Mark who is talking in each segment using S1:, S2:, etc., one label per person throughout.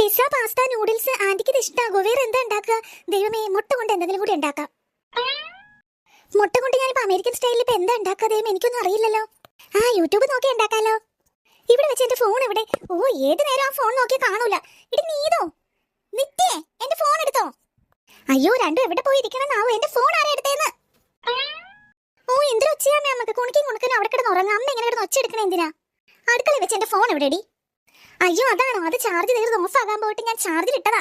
S1: Pizza pasta noodles ആന്റിക്ക് ഇത് ഇഷ്ടാകോ വേറെ എന്താ ഉണ്ടാക്കുക? ദൈവമേ മുട്ട കൊണ്ട് എന്തെങ്കിലും കൂടി ഉണ്ടാക്കാം. മുട്ട കൊണ്ട് ഞാനിപ്പോ അമേരിക്കൻ സ്റ്റൈലിൽ ഇപ്പൊ എന്താ ഉണ്ടാക്കുക ദൈവം എനിക്കൊന്നും അറിയില്ലല്ലോ. ആ യൂട്യൂബ് നോക്കി ഉണ്ടാക്കാലോ. ഇവിടെ വെച്ച് എന്റെ ഫോൺ എവിടെ? ഓ ഏത് നേരം ആ ഫോൺ നോക്കി കാണൂല. ഇടി നീതോ? നിത്യേ എന്റെ ഫോൺ എടുത്തോ? അയ്യോ രണ്ടും എവിടെ പോയി ഇരിക്കണമെന്നാവോ? എന്റെ ഫോൺ ആരാ എടുത്തേന്ന് ഓ എന്തൊരു ഒച്ചയാമേ അമ്മയ്ക്ക് കുണിക്കും കുണുക്കനും അവിടെ കിടന്ന് ഉറങ്ങാം. അമ്മ എങ്ങനെ കിടന്ന് ഒച്ച എടുക്കണേ എന്തിനാ? അടുക്കളയിൽ വെച്ച് എന്റെ ഫോൺ എവിടെടി അയ്യോ അതാണോ. അത് ചാർജ് തീർന്ന് ആകാൻ പോയിട്ട് ഞാൻ ചാർജിൽ ഇട്ടതാ.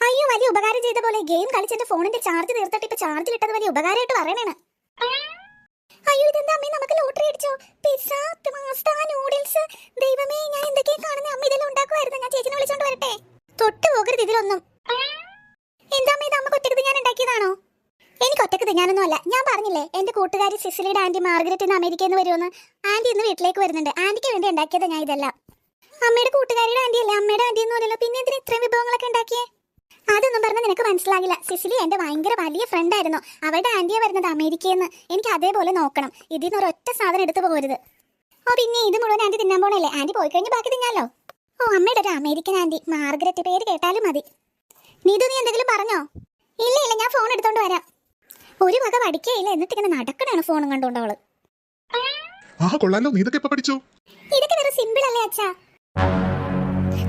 S1: അയ്യോ വലിയ ഉപകാരം ചെയ്ത പോലെ ഗെയിം കളിച്ച് എന്റെ ഫോണിന്റെ ചാർജ് തീർത്തിട്ട് ഇപ്പൊ ചാർജിൽ ഇട്ടത് വലിയ ഉപകാരമായിട്ട് പറയണേണ്. അയ്യോ ഇതെന്താ അമ്മേ? നമുക്ക് ലോട്ടറി അടിച്ചോ? പിസ്സ പാസ്ത നൂഡിൽസ് ദൈവമേ ഞാൻ എന്തൊക്കെ കാണുന്ന? അമ്മ ഇതെല്ലാം ഉണ്ടാക്കുമായിരുന്നു ഞാൻ ചേച്ചിനെ വിളിച്ചോണ്ട് വരട്ടെ. തൊട്ട് പോകരുത് ഇതിലൊന്നും. എന്താ അമ്മ ഇത് അമ്മ ഞാൻ ഉണ്ടാക്കിയതാണോ? എനിക്ക് ഒറ്റയ്ക്ക് തിന്നാനൊന്നും അല്ല ഞാൻ പറഞ്ഞില്ലേ എന്റെ കൂട്ടുകാരി സിസിലിയുടെ ആന്റി മാർഗരറ്റ് ഇന്ന് അമേരിക്കയിൽ നിന്ന് വരുമെന്ന് ആന്റി ഇന്ന് വീട്ടിലേക്ക് വരുന്നുണ്ട്. ആന്റിക്ക് വേണ്ടി ഉണ്ടാക്കിയത് ഞാൻ ഇതെല്ലാം. അമ്മയുടെ കൂട്ടുകാരിയുടെ ആന്റി അല്ലേ അമ്മയുടെ ആന്റി എന്ന് അല്ലല്ലോ പിന്നെ എന്തിനാ ഇത്രയും വിഭവങ്ങളൊക്കെ ഉണ്ടാക്കിയേ? അതൊന്നും പറഞ്ഞാൽ നിനക്ക് മനസ്സിലാകില്ല. സിസിലി എന്റെ ഭയങ്കര വലിയ ഫ്രണ്ട് ആയിരുന്നു. അവരുടെ ആന്റിയെ വരുന്നത് അമേരിക്കയിൽ നിന്ന്. എനിക്ക് അതേപോലെ നോക്കണം. ഇതിൽ നിന്ന് ഒരൊറ്റ സാധനം എടുത്തു പോകരുത്. ഓ പിന്നെ ഇത് മുഴുവൻ ആന്റി തിന്നാൻ പോണല്ലേ ആന്റി പോയി കഴിഞ്ഞ് ബാക്കി തിന്നാലോ? ഓ അമ്മയുടെ ഒരു അമേരിക്കൻ ആന്റി. മാർഗരറ്റ് പേര് കേട്ടാലും മതി. നീതു നീ എന്തെങ്കിലും പറഞ്ഞോ? ഇല്ല ഇല്ല ഞാൻ ഫോൺ എടുത്തോണ്ട് വരാം. ഒരു വക പഠിക്കേയില്ല എന്നിട്ട് ഇങ്ങനെ നടക്കണാണ് ഫോണും കണ്ടുകൊണ്ട് അവൾ?
S2: ആ കൊള്ളാലോ. നീ ഇതൊക്കെ പഠിച്ചു?
S1: ഇതൊക്കെ വെറും സിമ്പിൾ അല്ലേ അച്ഛാ?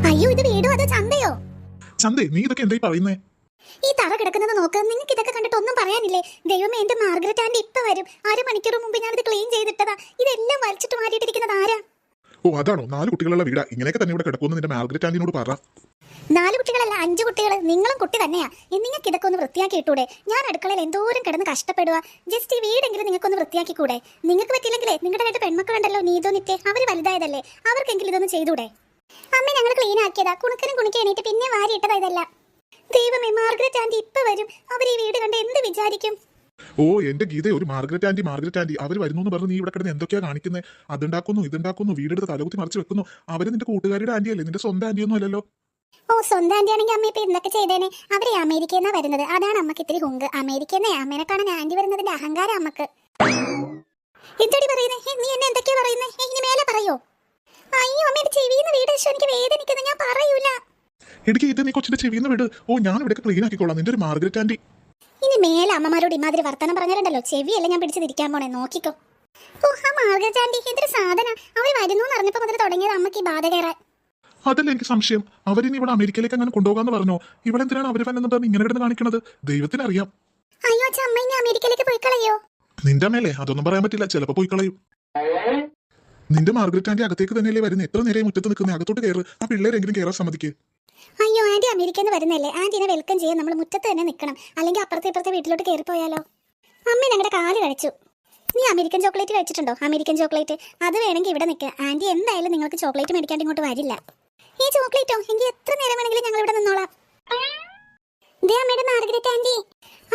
S1: അയ്യോ ഇത് വീടോ അതോ ചന്തയോ?
S2: ചന്തേ നീ ഇതൊക്കെ എന്തായി പറയുന്നേ?
S1: ഈ തറ കിടക്കുന്നത് നോക്ക് നിങ്ങൾക്ക് ഇതൊക്കെ കണ്ടിട്ട് ഒന്നും പറയാനില്ലേ? ദൈവമേ എന്റെ മാർഗരറ്റ് ആന്റി ഇപ്പൊ വരും. അരമണിക്കൂർ മുമ്പ് ഞാനിത് ക്ലീൻ ചെയ്തിട്ടതാ. ഇതെല്ലാം വലിച്ചിട്ട് മാറ്റിയിട്ടിരിക്കുന്നത് ആരാ?
S2: ഓ അതാണോ. നാല് കുട്ടികളുള്ള വീടാ. ഇങ്ങനെയൊക്കെ തന്നെ ഇവിടെ കിടക്കുമെന്ന് നിന്റെ മാർഗരറ്റ് ആന്റിനോട് പറ.
S1: നാല് കുട്ടികളല്ല അഞ്ച് കുട്ടികൾ നിങ്ങളും കുട്ടി തന്നെയാ. നിങ്ങൾക്ക് ഇതൊക്കെ ഒന്ന് വൃത്തിയാക്കി ഇട്ടൂടെ ഞാൻ അടുക്കളയിൽ എന്തോരം കിടന്ന് കഷ്ടപ്പെടുക ജസ്റ്റ് ഈ വീടെങ്കിലും നിങ്ങൾക്കൊന്ന് വൃത്തിയാക്കി കൂടെ നിങ്ങൾക്ക് പറ്റില്ലെങ്കിലേ നിങ്ങളുടെ രണ്ട് പെൺമക്കളുണ്ടല്ലോ നീതോ നിറ്റേ അവർ വലുതായതല്ലേ. അവർക്കെങ്കിലും ഇതൊന്ന് ചെയ്തൂടെ? അമ്മ ഞങ്ങൾ ക്ലീൻ ആക്കിയതാ. കുണുക്കനും കുണിക്ക് എണീറ്റ് പിന്നെ വാരി ഇട്ടതായതല്ല ദൈവമേ മാർഗരറ്റ് ആന്റി ഇപ്പൊ വരും. അവർ ഈ വീട് കണ്ട് എന്ത് വിചാരിക്കും?
S2: ഓ എന്റെ ഗീത ഒരു മാർഗരറ്റ് ആന്റി മാർഗരറ്റ് ആന്റി. അവർ വരുന്നു എന്ന് നീ ഇവിടെ കിടന്ന് എന്തൊക്കെയാ കാണിക്കുന്നത് അതുണ്ടാക്കുന്നു ഇതുണ്ടാക്കുന്നു വീടെടുത്ത് തലകുത്തി മറിച്ച് വെക്കുന്നു. അവർ നിന്റെ കൂട്ടുകാരുടെ ആന്റി അല്ലേ നിന്റെ സ്വന്തം ആന്റി ഒന്നും അല്ലല്ലോ.
S1: ഓ സ്വന്തം ആന്റി ആണെങ്കിൽ അമ്മ ഇപ്പൊ എന്തൊക്കെ ചെയ്തേനെ. അവർ അമേരിക്കയിൽ നിന്നാ വരുന്നത്. അതാണ് അമ്മയ്ക്ക് ഇത്തിരി ഹുങ്ക്. അമേരിക്കയിൽ നിന്നേ അമ്മേനെ കാണാൻ ആന്റി വരുന്നതിന്റെ അഹങ്കാരം അമ്മയ്ക്ക്. എന്തടി പറയുന്നേ? നീ എന്നെ എന്തൊക്കെയാ പറയുന്നേ? ഇനി മേലെ പറയോ? അയ്യോ അമ്മയുടെ ചെവിന്ന് വീട് എനിക്ക് വേദനിക്കുന്നത് ഞാൻ പറയൂല.
S2: എനിക്ക് ഇത് നീ കൊച്ചിന്റെ ചെവിന്ന് വിട്. ഓ ഞാൻ ഇവിടെ ക്ലീൻ ആക്കിക്കോളാം. നിന്റെ ഒരു മാർഗരറ്റ് ആന്റി
S1: ഇനി മേലെ അമ്മമാരോട് ഇമാതിരി വർത്തമാനം പറഞ്ഞിട്ടുണ്ടല്ലോ ചെവിയല്ല ഞാൻ പിടിച്ച് തിരിക്കാൻ പോണേ. നോക്കിക്കോ. ഓ ആ മാർഗരറ്റ് ആന്റി ഇതൊരു സാധന. അവർ വരുന്നു എന്ന് അറിഞ്ഞപ്പോ മുതൽ തുടങ്ങിയത് അമ്മയ്ക്ക് ഈ ബാധ കയറാൻ.
S2: അതല്ല എനിക്ക് സംശയം. അവരിനി ഇവിടെ അമേരിക്കയിലേക്ക് അങ്ങനെ കൊണ്ടുപോകാന്ന് പറഞ്ഞോ? ഇവളെന്തിനാണ് അവർ വന്നെന്ന് പറഞ്ഞ് ഇങ്ങനെ കിടന്ന് കാണിക്കണത്? ദൈവത്തിനറിയാം.
S1: അയ്യോ അമ്മ ഇനി അമേരിക്കയിലേക്ക് പോയി കളയോ?
S2: നിന്റെ മേലെ അതൊന്നും പറയാൻ പറ്റില്ല. ചിലപ്പോ പോയി കളയും. നിന്റെ മാർഗരറ്റ് ആന്റി അകത്തേക്ക് തന്നെയല്ലേ വരുന്നത് എത്ര നേരെ മുറ്റത്ത് നിൽക്കുന്ന? അകത്തോട്ട് കയറ് ആ പിള്ളേരെങ്കിലും കയറാൻ സമ്മതിക്ക്.
S1: അയ്യോ ആന്റി അമേരിക്കയിൽ നിന്ന് വരുന്നല്ലേ ആന്റിനെ വെൽക്കം ചെയ്യാൻ നമ്മൾ മുറ്റത്ത് തന്നെ നിൽക്കണം. അല്ലെങ്കിൽ അപ്പുറത്തെ ഇപ്പുറത്തെ വീട്ടിലോട്ട് കയറി പോയാലോ? അമ്മ ഞങ്ങളുടെ കാൽ കഴിച്ചു നീ അമേരിക്കൻ ചോക്ലേറ്റ് കഴിച്ചിട്ടുണ്ടോ? American chocolate. അത് വേണമെങ്കിൽ ഇവിടെ നിൽക്കുക ആന്റി എന്തായാലും നിങ്ങൾക്ക് ചോക്ലേറ്റ് മേടിക്കാണ്ട് ഇങ്ങോട്ട് വരില്ല. ഈ ചോക്ലേറ്റോ എങ്കിൽ എത്ര നേരം വേണമെങ്കിലും ഞങ്ങൾ ഇവിടെ നിന്നോളാം. ദേ അമ്മയുടെ മാർഗരറ്റ് ആന്റി.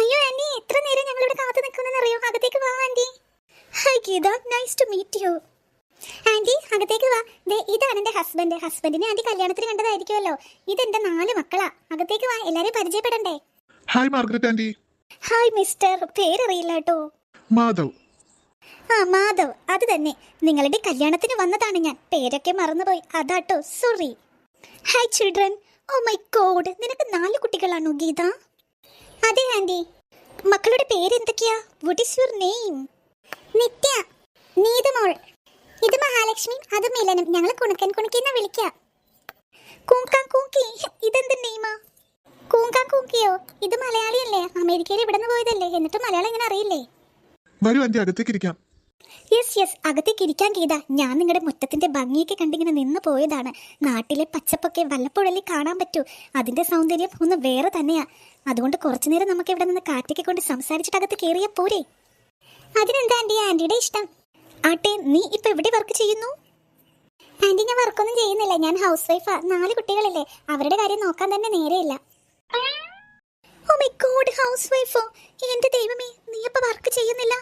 S1: അയ്യോ ആന്റി എത്ര നേരം ഞങ്ങൾ ഇവിടെ കാത്തു നിൽക്കുന്നെന്ന് അറിയോ? അകത്തേക്ക് വാ aunty. Hi Geetha nice to meet you aunty അകത്തേക്ക് വാ. ദേ ഇതാണ് എന്റെ ഹസ്ബൻഡ് ഹസ്ബൻഡിനെ ആന്റി കല്യാണത്തിന് കണ്ടതായിരിക്കുമല്ലോ. ഇതെന്റെ നാല് മക്കളാ. അകത്തേക്ക് വാ എല്ലാരെയും പരിചയപ്പെടണ്ടേ?
S2: Hi Margaret aunty.
S1: Hi mister പേരറിയില്ല കേട്ടോ.
S2: മാധവ്.
S1: ആ മാധവ്. അത് തന്നെ. നിങ്ങളുടെ കല്യാണത്തിന് വന്നതാണ് ഞാൻ. പേരൊക്കെ മറന്നുപോയി. അതാട്ടോ sorry hi children oh my god നിനക്ക് നാല് കുട്ടികളാണോ ഗീത? അതെ ആന്റി. മക്കളുടെ പേരെന്തൊക്കെയാ what is your name Nithya. നീതമോൾ ഇത് മഹാലക്ഷ്മി അത് മിലനും. ഞങ്ങൾ കുണക്കൻ കുണക്കിന്ന വിളിക്കാം. കൂങ്കാ കൂങ്കി. ഇതെന്ത് നെയ്മാ കൂങ്കാ കൂങ്കിയോ? ഇത് മലയാളിയല്ലേ? അമേരിക്കയിൽ ഇവിടെ നിന്ന് പോയതല്ലേ? എന്നിട്ട് മലയാളം ഇങ്ങനെ അറിയില്ലേ?
S2: വരൂ ആന്റി അകത്തേക്ക് ഇരിക്കാം.
S1: യെസ് യെസ് അകത്തേക്ക് ഇരിക്കാൻ ഗീത. ഞാൻ നിങ്ങളുടെ മുറ്റത്തിന്റെ ഭംഗിയൊക്കെ കണ്ടിങ്ങനെ നിന്ന് പോയതാണ്. നാട്ടിലെ പച്ചപ്പൊക്കെ വല്ലപ്പോഴല്ലേ കാണാൻ പറ്റൂ. അതിന്റെ സൗന്ദര്യം ഒന്ന് വേറെ തന്നെയാ. അതുകൊണ്ട് കുറച്ചു നേരം നമുക്ക് ഇവിടെ നിന്ന് കാറ്റൊക്കെ കൊണ്ട് സംസാരിച്ചിട്ട് അകത്ത് കയറിയാ പോരെ. അതിനെന്താ ആന്റി? ആന്റിയുടെ ഇഷ്ടം. ആട്ടെ നീ ഇപ്പൊ എവിടെ വർക്ക് ചെയ്യുന്നു? ആന്റി ഞാൻ വർക്കൊന്നും ചെയ്യുന്നില്ല. ഞാൻ ഹൗസ് വൈഫാ നാല് കുട്ടികളല്ലേ. അവരുടെ കാര്യം നോക്കാൻ തന്നെ നേരെയില്ല. ഓ മൈ ഗോഡ് ഹൗസ് വൈഫോ എന്റെ ദൈവമേ നീ ഇപ്പൊ വർക്ക് ചെയ്യുന്നില്ല.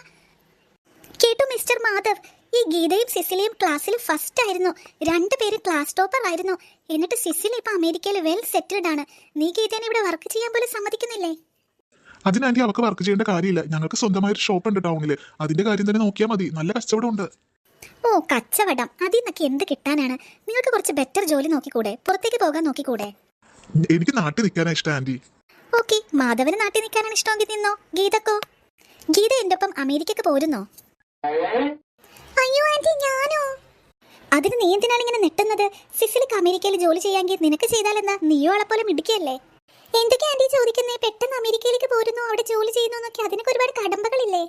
S1: മാധവ് ഈ ഗീതയും സിസിലിയും ക്ലാസ്സിൽ ഫസ്റ്റ് ആയിരുന്നു. രണ്ടുപേരും ക്ലാസ് ടോപ്പർ ആയിരുന്നു. എന്നിട്ട് സിസിലി ഇപ്പൊ അമേരിക്കയിൽ വെൽ സെറ്റിൽഡ് ആണ്. നീ ഗീതേനെ ഇവിടെ വർക്ക് ചെയ്യാൻ പോലും സമ്മതിക്കുന്നില്ലേ?
S2: അതിനാണ്ടി അവൾക്ക് അവർക്ക് വർക്ക് ചെയ്യേണ്ട കാര്യമില്ല. ഞങ്ങൾക്ക് സ്വന്തമായ ഒരു ഷോപ്പ് ഉണ്ട് ടൗണിൽ അതിന്റെ കാര്യം തന്നെ നോക്കിയാൽ മതി. നല്ല കച്ചവടം ഉണ്ട്
S1: ഓ കച്ചവടം. അതിൽ നിന്നൊക്കെ എന്ത് കിട്ടാനാണ്? നിങ്ങൾക്ക് കുറച്ച് ബെറ്റർ ജോലി നോക്കിക്കൂടെ? പുറത്തേക്ക് പോകാൻ നോക്കിക്കൂടെ?
S2: എനിക്ക് നാട്ടിൽ നിൽക്കാനാണ് ഇഷ്ടം ആന്റി.
S1: ഓക്കെ മാധവന് നാട്ടിൽ നിൽക്കാനാണ് ഇഷ്ടമെങ്കിൽ നിന്നോ ഗീതക്കോ? ഗീത എന്റെ ഒപ്പം അമേരിക്കക്ക് പോരുന്നോ? അയ്യോ ആന്റി ഞാനോ? അതിന് നീ എന്തിനാണ് ഇങ്ങനെ നെട്ടുന്നത് സിസിലിക്ക് അമേരിക്കയിൽ ജോലി ചെയ്യാമെങ്കിൽ നിനക്ക് ചെയ്താലെന്താ നീയോ അളപ്പോലെ മിടുക്കിയല്ലേ? എന്തൊക്കെ ആന്റി ചോദിക്കുന്നേ? പെട്ടെന്ന് അമേരിക്കയിലേക്ക് പോരുന്നു അവിടെ ജോലി ചെയ്യുന്നു എന്നൊക്കെ. അതിനൊക്കെ ഒരുപാട് കടമ്പകളില്ലേ?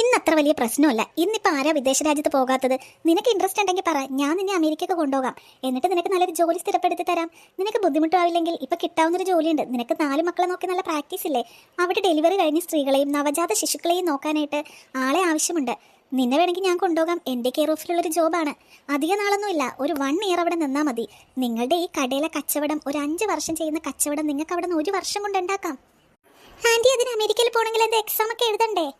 S1: ഇന്ന് അത്ര വലിയ പ്രശ്നമല്ല. ഇന്നിപ്പോൾ ആരാ വിദേശ രാജ്യത്ത് പോകാത്തത്? നിനക്ക് ഇൻട്രസ്റ്റ് ഉണ്ടെങ്കിൽ പറ. ഞാൻ നിന്നെ അമേരിക്കയ്ക്ക് കൊണ്ടുപോകാം. എന്നിട്ട് നിനക്ക് നല്ലൊരു ജോലി സ്ഥിരപ്പെടുത്തി തരാം. നിനക്ക് ബുദ്ധിമുട്ടാവില്ലെങ്കിൽ ഇപ്പോൾ കിട്ടാവുന്നൊരു ജോലിയുണ്ട്. നിനക്ക് നാല് മക്കളെ നോക്കി നല്ല പ്രാക്ടീസ് ഇല്ലേ? അവിടെ ഡെലിവറി കഴിഞ്ഞ സ്ത്രീകളെയും നവജാത ശിശുക്കളെയും നോക്കാനായിട്ട് ആളെ ആവശ്യമുണ്ട്. നിന്നെ വേണമെങ്കിൽ ഞാൻ കൊണ്ടുപോകാം. എന്റെ കെയർ ഓഫിലുള്ളൊരു ജോബാണ് അധിക നാളൊന്നുമില്ല. ഒരു വൺ ഇയർ അവിടെ നിന്നാൽ മതി. നിങ്ങളുടെ ഈ കടയിലെ കച്ചവടം ഒരു അഞ്ച് വർഷം ചെയ്യുന്ന കച്ചവടം നിങ്ങൾക്ക് അവിടെ നിന്ന് ഒരു വർഷം കൊണ്ട് ഉണ്ടാക്കാം. ആന്റി അതിന് അമേരിക്കയിൽ പോകണമെങ്കിൽ എന്റെ എക്സാം ഒക്കെ എഴുതണ്ടേ?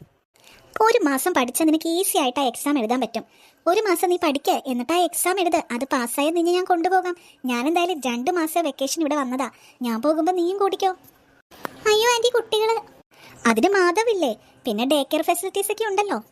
S1: ഒരു മാസം പഠിച്ചാൽ നിനക്ക് ഈസി ആയിട്ട് ആ എക്സാം എഴുതാൻ പറ്റും. ഒരു മാസം നീ പഠിക്കുക എന്നിട്ട് ആ എക്സാം എഴുത്. അത് പാസ്സായ നിന്നെ ഞാൻ കൊണ്ടുപോകാം. ഞാൻ എന്തായാലും രണ്ട് മാസം വെക്കേഷൻ ഇവിടെ വന്നതാ. ഞാൻ പോകുമ്പോൾ നീയും കൂടിക്കോ. അയ്യോ ആന്റി കുട്ടികൾ അതിന് മാധവില്ലേ? പിന്നെ ഡേ കെയർ ഫെസിലിറ്റീസ് ഒക്കെ ഉണ്ടല്ലോ.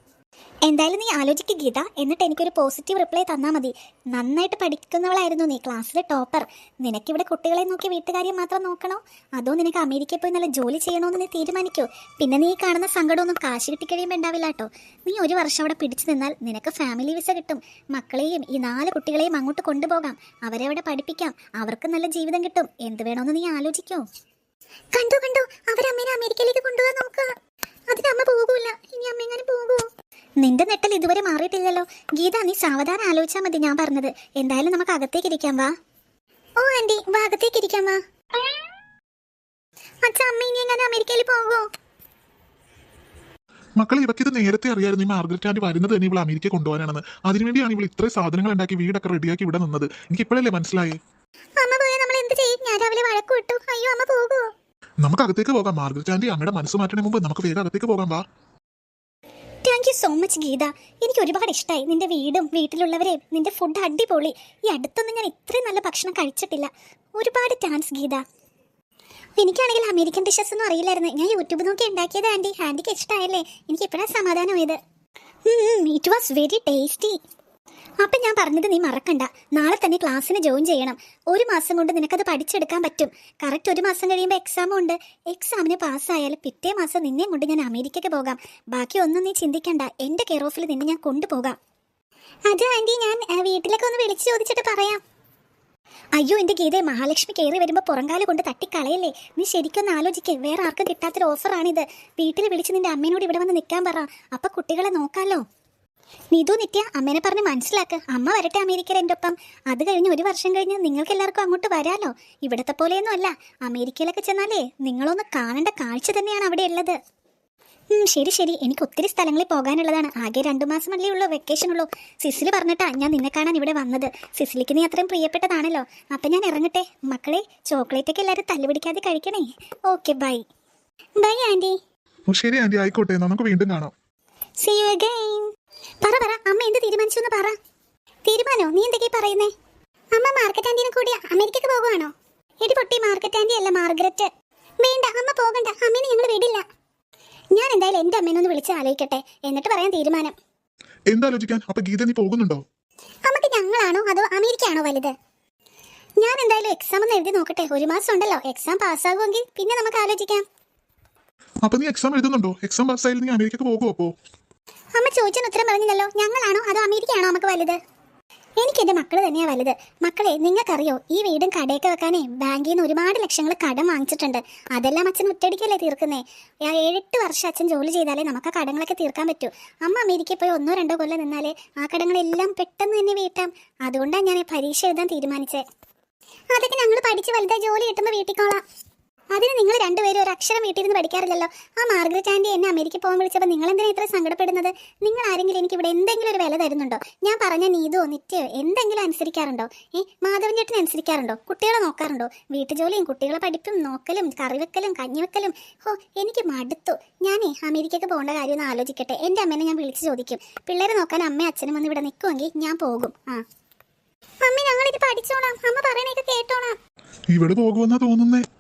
S1: എന്തായാലും നീ ആലോചിക്കുക ഗീത. എന്നിട്ട് എനിക്കൊരു പോസിറ്റീവ് റിപ്ലൈ തന്നാൽ മതി. നന്നായിട്ട് പഠിക്കുന്നവളായിരുന്നു നീ ക്ലാസ്സിലെ ടോപ്പർ നിനക്കിവിടെ കുട്ടികളെ നോക്കി വീട്ടുകാര്യം മാത്രം നോക്കണോ? അതോ നിനക്ക് അമേരിക്കയിൽ പോയി നല്ല ജോലി ചെയ്യണോന്ന് നീ തീരുമാനിക്കോ? പിന്നെ നീ കാണുന്ന സങ്കടമൊന്നും കാശ് കിട്ടി കഴിയുമ്പോൾ ഉണ്ടാവില്ല കേട്ടോ നീ ഒരു വർഷം അവിടെ പിടിച്ചു നിന്നാൽ നിനക്ക് ഫാമിലി വിസ കിട്ടും. മക്കളെയും ഈ നാല് കുട്ടികളെയും അങ്ങോട്ട് കൊണ്ടുപോകാം. അവരെ അവിടെ പഠിപ്പിക്കാം. അവർക്ക് നല്ല ജീവിതം കിട്ടും. എന്ത് വേണമെന്ന് നീ ആലോചിക്കോ. കണ്ടു കണ്ടു. അവരമ്മേനെ അമേരിക്കയിലേക്ക് കൊണ്ടുപോകാൻ നോക്കുക. അതിന് അമ്മ പോകൂല ഇനി അമ്മ എങ്ങനെ പോകൂ നിന്റെ നെട്ടൽ ഇതുവരെ മാറിയിട്ടില്ലല്ലോ. ഗീത നീ സാവധാനം ആലോചിച്ചാൽ മതി ഞാൻ പറഞ്ഞത്. എന്തായാലും നമുക്ക് അകത്തേക്ക് ഇരിക്കാം വാ. ഓ ആന്റി വാ അകത്തേക്ക് ഇരിക്കാം വാ. അച്ഛ അമ്മ ഇനി എങ്ങനെ അമേരിക്കയിൽ പോകുമോ
S2: മക്കളെ ഇവക്കിത് നേരത്തെ അറിയായിരുന്നു. ഈ മാർഗരറ്റ് ആന്റി വരുന്നത് തന്നെ ഇവൾ അമേരിക്ക കൊണ്ടുപോകാനാണെന്ന്. അതിനുവേണ്ടിയാണ് ഇവൾ ഇത്രയും സാധനങ്ങൾ ഉണ്ടാക്കി വീടൊക്കെ റെഡിയാക്കി ഇവിടെ നിന്നത്. എനിക്ക് ഇപ്പോഴല്ലേ മനസ്സിലായേ?
S1: അമ്മ പോയാൽ നമ്മൾ എന്ത് ചെയ്യും? ഞാൻ രാവിലെ വഴക്ക് വിട്ടു. അയ്യോ അമ്മ പോകുമോ
S2: നമുക്ക് അകത്തേക്ക് പോകാം മാർഗരറ്റ് ആന്റി. അമ്മയുടെ മനസ്സ് മാറ്റണ മുമ്പ് നമുക്ക് വേഗം അകത്തേക്ക് പോകാം വാ.
S1: Thank you so much Geetha. എനിക്ക് ഒരുപാട് ഇഷ്ടമായി നിന്റെ വീടും വീട്ടിലുള്ളവരെയും നിന്റെ ഫുഡ് അടിപൊളി. ഈ അടുത്തൊന്നും ഞാൻ ഇത്രയും നല്ല ഭക്ഷണം കഴിച്ചിട്ടില്ല. ഒരുപാട് താങ്ക്സ് ഗീത. എനിക്കാണെങ്കിൽ അമേരിക്കൻ ഡിഷസ് ഒന്നും അറിയില്ലായിരുന്നു. ഞാൻ യൂട്യൂബ് നോക്കി ഉണ്ടാക്കിയത് ആന്റി ആന്റിക്ക് ഇഷ്ടമായല്ലേ എനിക്ക് എപ്പോഴാണ് സമാധാനമായത് it was very tasty appam ഞാൻ പറഞ്ഞത് നീ മറക്കണ്ട. നാളെ തന്നെ ക്ലാസ്സിന് ജോയിൻ ചെയ്യണം. ഒരു മാസം കൊണ്ട് നിനക്കത് പഠിച്ചെടുക്കാൻ പറ്റും. കറക്റ്റ് ഒരു മാസം കഴിയുമ്പോൾ എക്സാമും ഉണ്ട്. എക്സാമിന് പാസ്സായാൽ പിറ്റേ മാസം നിന്നെയും കൊണ്ട് ഞാൻ അമേരിക്കയ്ക്ക് പോകാം. ബാക്കി ഒന്നും നീ ചിന്തിക്കണ്ട. എന്റെ കെയർ ഓഫിൽ നിന്നെ ഞാൻ കൊണ്ടുപോകാം. അത് ആന്റി ഞാൻ വീട്ടിലേക്ക് വീട്ടിലൊക്കെ ഒന്ന് വിളിച്ചു ചോദിച്ചിട്ട് പറയാം. അയ്യോ എന്റെ ഗീതയെ മഹാലക്ഷ്മി കയറി വരുമ്പോൾ പുറങ്കാല കൊണ്ട് തട്ടിക്കളയല്ലേ? നീ ശരിക്കൊന്ന് ആലോചിക്കേ. വേറെ ആർക്കും കിട്ടാത്തൊരു ഓഫറാണിത് വീട്ടിൽ വിളിച്ച് നിന്റെ അമ്മേനോട് ഇവിടെ വന്ന് നിൽക്കാൻ പറ. അപ്പൊ കുട്ടികളെ നോക്കാലോ. നീതു നിത്യ അമ്മേനെ പറഞ്ഞ് മനസ്സിലാക്ക്. അമ്മ വരട്ടെ അമേരിക്കയിൽ എന്റെ ഒപ്പം. അത് കഴിഞ്ഞ് ഒരു വർഷം കഴിഞ്ഞ് നിങ്ങൾക്ക് എല്ലാവർക്കും അങ്ങോട്ട് വരാലോ. ഇവിടത്തെ പോലെയൊന്നും അല്ല. അമേരിക്കയിലൊക്കെ ചെന്നാലേ നിങ്ങളൊന്ന് കാണേണ്ട കാഴ്ച തന്നെയാണ് അവിടെ ഉള്ളത്. ശരി ശരി. എനിക്ക് ഒത്തിരി സ്ഥലങ്ങളിൽ പോകാനുള്ളതാണ്. ആകെ രണ്ടു മാസമല്ലേ ഉള്ളൂ വെക്കേഷൻ ഉള്ളൂ. സിസിലി പറഞ്ഞിട്ടാ ഞാൻ നിന്നെ കാണാൻ ഇവിടെ വന്നത്. സിസിലിക്ക് നീ അത്രയും പ്രിയപ്പെട്ടതാണല്ലോ. അപ്പൊ ഞാൻ ഇറങ്ങട്ടെ. മക്കളെ ചോക്ലേറ്റ് ഒക്കെ എല്ലാവരും തല്ലുപിടിക്കാതെ കഴിക്കണേ. ഓക്കെ ബൈ ബൈ
S2: ആന്റി ശരി ആന്റി. ആയിക്കോട്ടെ. നമുക്ക് വീണ്ടും കാണാം.
S1: സി യു അഗൈൻ പറ പറ. അമ്മ എന്ത് തീരുമാനിച്ചു എന്ന് പറ. തീരുമാനോ? നീ എന്തൊക്കെയാ പറയുന്നേ? അമ്മ മാർക്കറ്റ് ആന്റിനെ കൂടി അമേരിക്കക്ക് പോകുവാണോ? എടി പൊട്ടി മാർക്കറ്റ് ആന്റി അല്ല മാർഗ്രറ്റ്. വേണ്ട അമ്മ പോകണ്ട. അമ്മേനെ ഞങ്ങൾ വിടില്ല. ഞാൻ എന്തായാലും എന്റെ അമ്മേനെ ഒന്ന് വിളിച്ച് ആലോചിക്കട്ടെ. എന്നിട്ട് പറയാൻ തീരുമാനം.
S2: എന്താലോചിക്കാൻ അപ്പൊ ഗീത നീ പോകുന്നുണ്ടോ?
S1: അമ്മയ്ക്ക് ഞങ്ങളാണോ അതോ അമേരിക്ക ആണോ വലുത്? ഞാൻ എന്തായാലും എക്സാം ഒന്ന് എഴുതി നോക്കട്ടെ. ഒരു മാസം ഉണ്ടല്ലോ. എക്സാം പാസ്സാകുമെങ്കിൽ പിന്നെ നമുക്ക് ആലോചിക്കാം.
S2: അപ്പൊ നീ എക്സാം എഴുതുന്നുണ്ടോ? എക്സാം പാസ്സായാലും നീ അമേരിക്കക്ക് പോകുമോ അപ്പോ?
S1: അമ്മ ചോദിച്ചതിന് ഉത്തരം പറഞ്ഞില്ലല്ലോ. ഞങ്ങളാണോ അതോ അമേരിക്കയാണോ നമുക്ക് വലുത്? എനിക്ക് എന്റെ മക്കൾ തന്നെയാ വലുത്. മക്കളെ നിങ്ങൾക്കറിയോ ഈ വീടും കടയൊക്കെ വെക്കാനേ ബാങ്കിൽ നിന്ന് ഒരുപാട് ലക്ഷങ്ങൾ കടം വാങ്ങിച്ചിട്ടുണ്ട്. അതെല്ലാം അച്ഛൻ ഒറ്റയടിക്കല്ലേ തീർക്കുന്നേ? ഏഴെട്ട് വർഷം അച്ഛൻ ജോലി ചെയ്താലേ നമുക്ക് ആ കടങ്ങളൊക്കെ തീർക്കാൻ പറ്റൂ. അമ്മ അമേരിക്കയിൽ പോയി ഒന്നോ രണ്ടോ കൊല്ലം നിന്നാലേ ആ കടങ്ങളെല്ലാം പെട്ടെന്ന് തന്നെ വീട്ടാം. അതുകൊണ്ടാണ് ഞാൻ പരീക്ഷ എഴുതാൻ തീരുമാനിച്ചത് അതൊക്കെ ഞങ്ങൾ പഠിച്ച് വലുതായി ജോലി കിട്ടുമ്പോൾ വീട്ടിക്കോളാം. അതിന് നിങ്ങൾ രണ്ടുപേരും ഒരു അക്ഷരം വീട്ടിൽ നിന്ന് പഠിക്കാറില്ലല്ലോ. ആ മാർഗരറ്റ് ആന്റി എന്നെ അമേരിക്ക പോകാൻ വിളിച്ചപ്പോൾ നിങ്ങൾ എന്തിനാ ഇത്ര സങ്കടപ്പെടുന്നത്? നിങ്ങൾ ആരെങ്കിലും എനിക്ക് ഇവിടെ എന്തെങ്കിലും ഒരു വില തരുന്നുണ്ടോ? ഞാൻ പറഞ്ഞ നീതോ നിത്യോ എന്തെങ്കിലും അനുസരിക്കാറുണ്ടോ? ഏ മാധവൻ ചേട്ടൻ അനുസരിക്കാറുണ്ടോ? കുട്ടികളെ നോക്കാറുണ്ടോ? വീട്ടുജോലിയും കുട്ടികളെ പഠിപ്പും നോക്കലും കറിവെക്കലും കഞ്ഞിവെക്കലും. ഹോ എനിക്ക് മടുത്തു. ഞാനേ അമേരിക്കയ്ക്ക് പോകേണ്ട കാര്യം ഒന്ന് ആലോചിക്കട്ടെ. എന്റെ അമ്മേനെ ഞാൻ വിളിച്ച് ചോദിക്കും. പിള്ളേരെ നോക്കാൻ അമ്മയും അച്ഛനും ഒന്ന് ഇവിടെ നിൽക്കുമെങ്കിൽ ഞാൻ പോകും. ആ. അമ്മ ഞങ്ങളിത് പഠിച്ചോളാം. അമ്മ പറയണേക്ക് കേട്ടോളാം.
S2: ഇവിടെ പോകുമെന്നാ തോന്നുന്നേ.